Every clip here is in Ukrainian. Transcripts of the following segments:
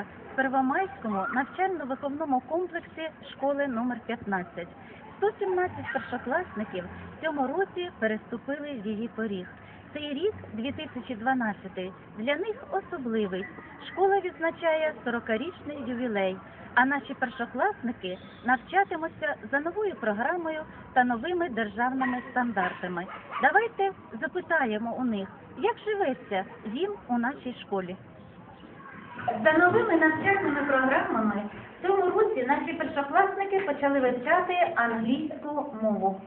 знаходимося в Первомайському навчально-виховному комплексі школи номер 15. 117 першокласників в цьому році переступили її поріг. Цей рік, 2012, для них особливий. Школа відзначає 40-річний ювілей, а наші першокласники навчатимуться за новою програмою та новими державними стандартами. Давайте запитаємо у них, як живеться їм у нашій школі. За новими навчальними програмами в цьому році наші першокласники почали вивчати англійську мову.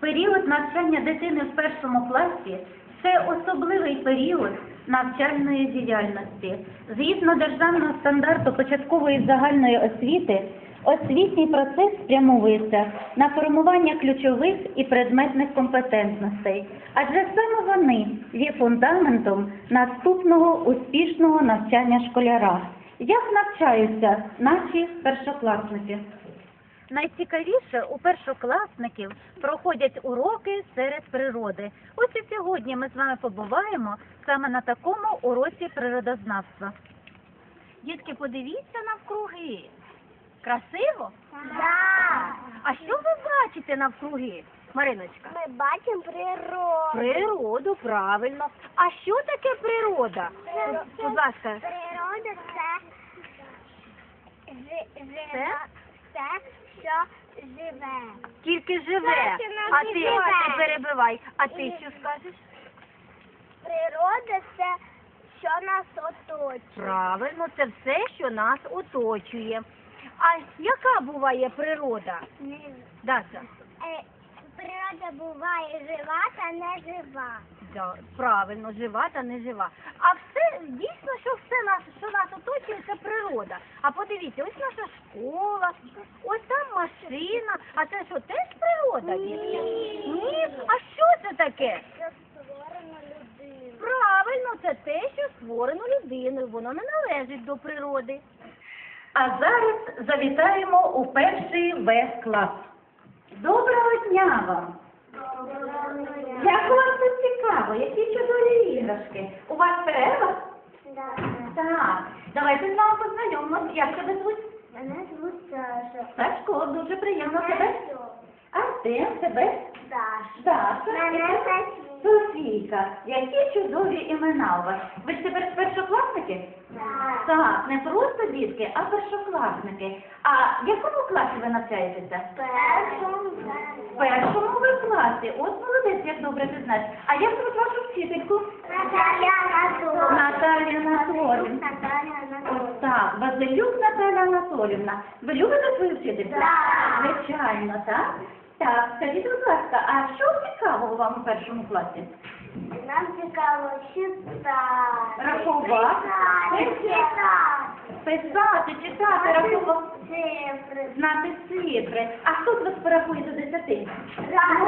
Період навчання дитини в першому класі це особливий період навчальної діяльності. Згідно державного стандарту початкової загальної освіти, освітній процес спрямовується на формування ключових і предметних компетентностей, адже саме вони є фундаментом наступного успішного навчання школяра. Як навчаються наші першокласники? Найцікавіше у першокласників проходять уроки серед природи. Ось і сьогодні ми з вами побуваємо саме на такому уроці природознавства. Дітки, подивіться навкруги. Красиво? Да. А що ви бачите навкруги, Мариночка? Ми бачимо природу. Природу, правильно. А що таке природа? Будь ласка, Природа це жи- Це? живе, це, що живе. тільки живе. А ти живе. не перебивай. А ти що скажеш? Природа це, що нас оточує. Правильно, це все, що нас оточує. А яка буває природа? Даша? Е, Природа буває жива та не жива. Да, правильно, жива та не жива. А все дійсно, що все нас, що нас оточує, це природа. А подивіться, ось наша школа, ось там машина. А це що теж природа? дітки? Ні. А що це таке? Що створено людиною. Правильно, це те, що створено людиною. Воно не належить до природи. А зараз завітаємо у перший В клас. Доброго дня вам! Як вам тут цікаво, які чудові іграшки. У вас перерва? Так. Так. Давайте з вами познайомимося. Як тебе звуть? Мене звуть Саша. Сашко, дуже приємно тебе. Артем, тебе? Даша. Мене Софія. Софійка. Які чудові імена у вас. Ви ж тепер першокласники? Так. Так, не просто дітки, а першокласники. А в якому класі ви навчаєтеся? Першому. В першому ви класі. От молодець, як добре ти знаєш. А як звуть вашу вчительку? Наталя Анатолівна. Наталія Анатолівна. Наталя Анатолівна. Ось так, Базилюк Наталя Анатолівна. Ви любите свою вчительку? Так. Звичайно, так? Так, скажіть, будь ласка, а що цікавого вам у першому класі? Нам цікаво читати. Рахувати. Писати, читати, рахувати, Цифри. знати цифри. А хто з вас порахує до десяти? Так. Ну.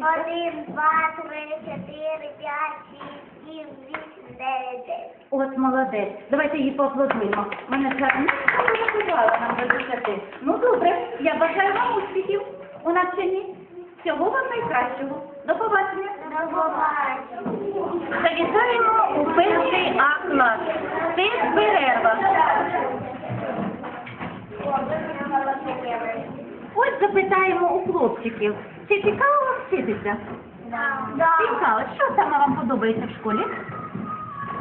Один, два, три, чотири, п'ять, шість, сім, вісім, дев'ять, десять. От молодець. Давайте її поаплодуємо. Мене гарно порахувала нам до десяти. Ну добре, я бажаю вам успіхів у навчанні. Всього вам найкращого. До побачення. До побачення. Завітаємо у перший А клас. Це перерва. Ось запитаємо у хлопчиків. Чи цікаво вам вчитися? Цікаво. Що саме вам подобається в школі?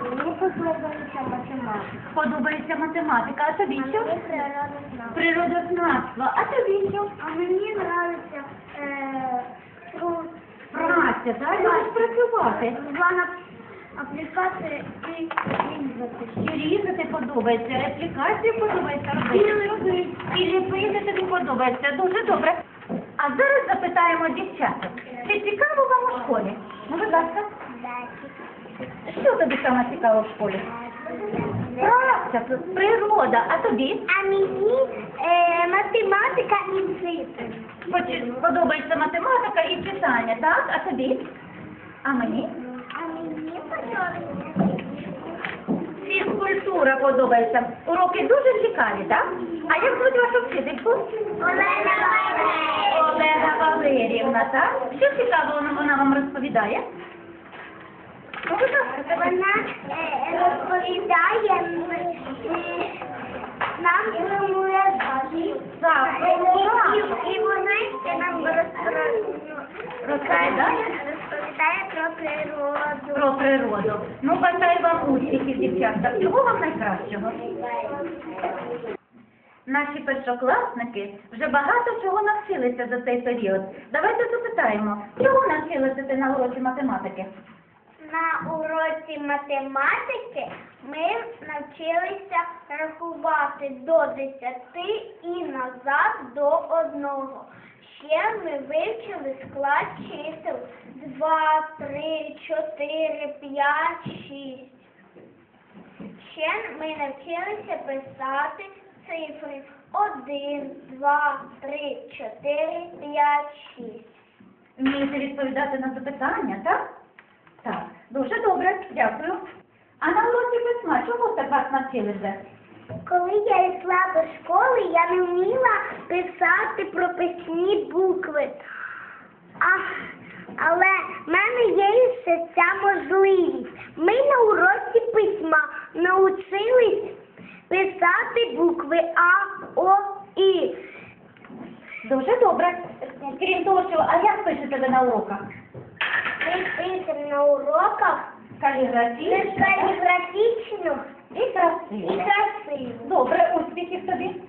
Мені подобається математика. Подобається математика, а тобі що? природознавство. Природознавство. А тобі що? А мені подобається е, труд. Праця, так? Любиш працювати. Вона аплікація і різати. І різати подобається, аплікацію подобається робити. І ліпити тобі подобається. Дуже добре. А зараз запитаємо дівчаток. Чи цікаво вам у школі? Ну, будь ласка. Що тобі саме цікаво в школі? Праця, природа, а тобі? А мені е, математика і цифри. Хоч Подобається математика і читання, так? А тобі? А мені? А мені подобається. Фізкультура подобається. Уроки дуже цікаві, так? А як звуть вашу вчительку? Олена Валеріївна. Олега Валеріївна, так? Що цікавого вона вам розповідає? Ну, будь ласка, давай. Вона е, розповідає нам Е, мурах. і- вона ще нам розповідає, про природу. Про природу. Ну, бажаю вам успіхів, дівчатка. Всього вам найкращого. Наші першокласники вже багато чого навчилися за цей період. Давайте запитаємо, чого навчилися ти на уроці математики? На уроці математики ми навчилися рахувати до 10 і назад до одного. Ще ми вивчили склад чисел 2, 3, 4, 5, 6. Ще ми навчилися писати цифри 1, 2, 3, 4, 5, 6. Вмієте відповідати на запитання, так? Дуже добре, дякую. А на уроці письма чого так вас навчили вже? Коли я йшла до школи, я не вміла писати прописні букви. А, але в мене є ще ця можливість. Ми на уроці письма навчились писати букви А, О, І. Дуже добре. Крім того, що, а як пишете ви на уроках? Ми на уроках Каліграфічно каліграфічно і і красиво. красиво. Добре, успіхів тобі.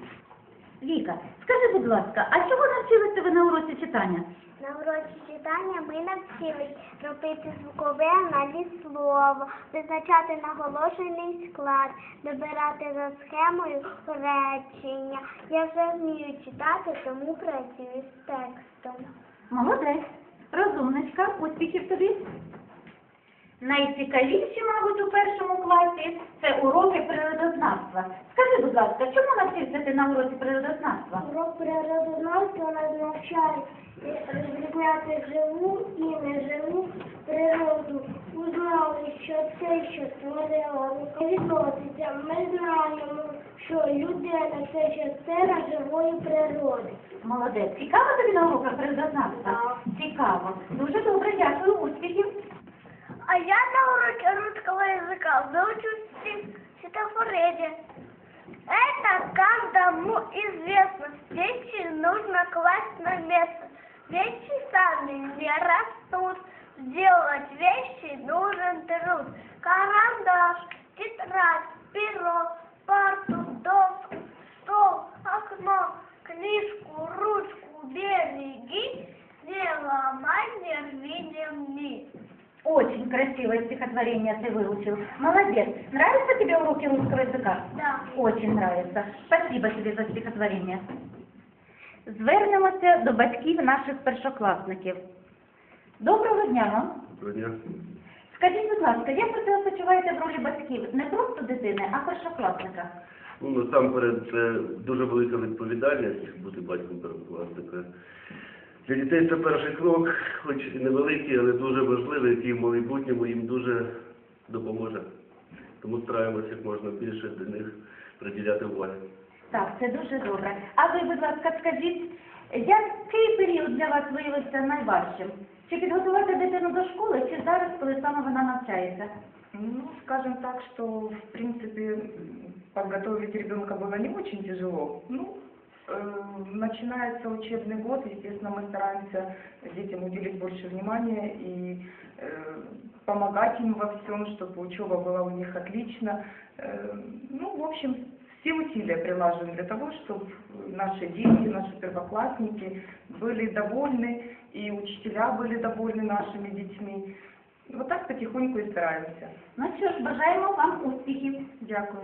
Віка, скажи, будь ласка, а чого навчилися ви на уроці читання? На уроці читання ми навчились робити звуковий аналіз слова, визначати наголошений склад, добирати за схемою речення. Я вже вмію читати, тому працюю з текстом. Молодець, розумничка, успіхів тобі. Найцікавіші, мабуть, у першому класі це уроки природознавства. Скажи, будь ласка, чому навчився ти на уроці природознавства? Урок природознавства нас навчає розрізняти живу і неживу природу. Узнали, що це, що створила відноситься. Ми знаємо, що людина це частина живої природи. Молодець. Цікаво тобі на уроках природознавства? Так. Цікаво. Дуже добре, дякую, успіхів. А я на уроке русского языка выучу стихотворение. Это каждому известно. Вещи нужно класть на место. Вещи сами не растут. Сделать вещи нужен труд. Карандаш, тетрадь, перо, парту, стихотворение ты выучил. Молодец. Нравятся тебе уроки русского языка? Да. Очень нравится. Спасибо тебе за стихотворение. Звернемося до батьків наших першокласників. Доброго дня вам. Доброго дня. Скажіть, будь ласка, як ви себе почуваєте в ролі батьків? Не просто дитини, а першокласника? Ну, насамперед, це дуже велика відповідальність бути батьком первокласника. Для дітей це перший крок, хоч і невеликий, але дуже важливий, який в майбутньому їм дуже допоможе. Тому стараємося як можна більше до них приділяти уваги. Так, це дуже добре. А ви, будь ласка, скажіть, який період для вас виявився найважчим? Чи підготувати дитину до школи, чи зараз, коли саме вона навчається? Ну, скажем так, что, в принципе, подготовить ребенка было не очень тяжело. Ну, начинается учебный год, естественно, мы стараемся детям уделить больше внимания и э, помогать им во всем, чтобы учеба была у них отлично. Э, ну, в общем, все усилия прилаживаем для того, чтобы наши дети, наши первоклассники были довольны, и учителя были довольны нашими детьми. Вот так потихоньку и стараемся. Ну що ж, бажаємо вам успіхів. Дякую.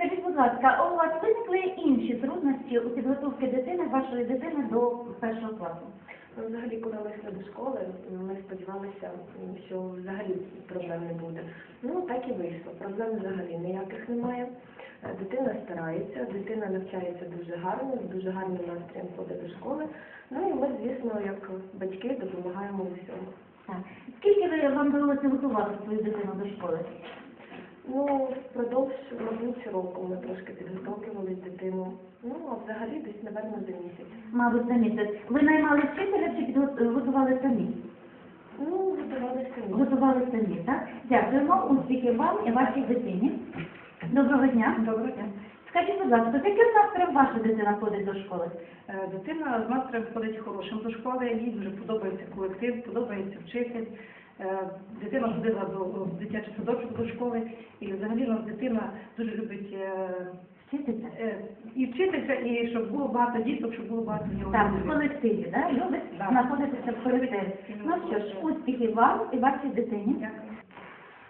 Скажіть, будь ласка, а у вас виникли інші труднощі у підготовці дитини, вашої дитини до першого класу? Взагалі, коли ми йшли до школи, ми сподівалися, що взагалі проблем не буде. Ну так і вийшло. Проблем взагалі ніяких немає. Дитина старається, дитина навчається дуже гарно, з дуже гарним настроєм ходить до школи. Ну і ми, звісно, як батьки допомагаємо усьому. Так. Скільки ви вам довелося готувати свою дитину до школи? Ну, впродовж, мабуть, року ми трошки підготовлювали дитину. Ну, а взагалі десь, напевно, за місяць. Мабуть, за місяць. Ви наймали вчителя чи підготували самі? Ну, готували самі. Готували самі, так? Дякуємо. Успіхів вам і вашій дитині. Доброго дня. Доброго дня. Скажіть, будь ласка, з яким настроєм ваша дитина ходить до школи? Е, Дитина з настроєм ходить хорошим до школи, їй дуже подобається колектив, подобається вчитись. Е, Дитина ходила до в дитячий садочок до школи, і взагалі у нас дитина дуже любить е, Вчитися? е, і вчитися, і щоб було багато діток, щоб було багато нього Так, в колективі, да? любить Да. знаходитися в колективі. Ну що ж, успіхів вам і вашій дитині. Дякую.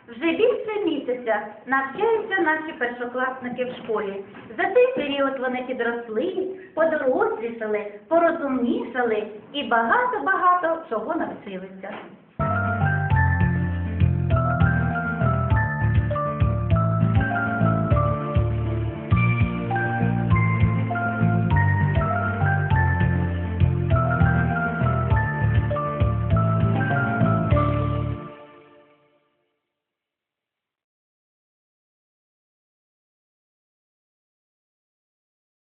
Вже більше місяця навчаються наші першокласники в школі. За цей період вони підросли, подорослішали, порозумнішали і багато-багато чого навчилися.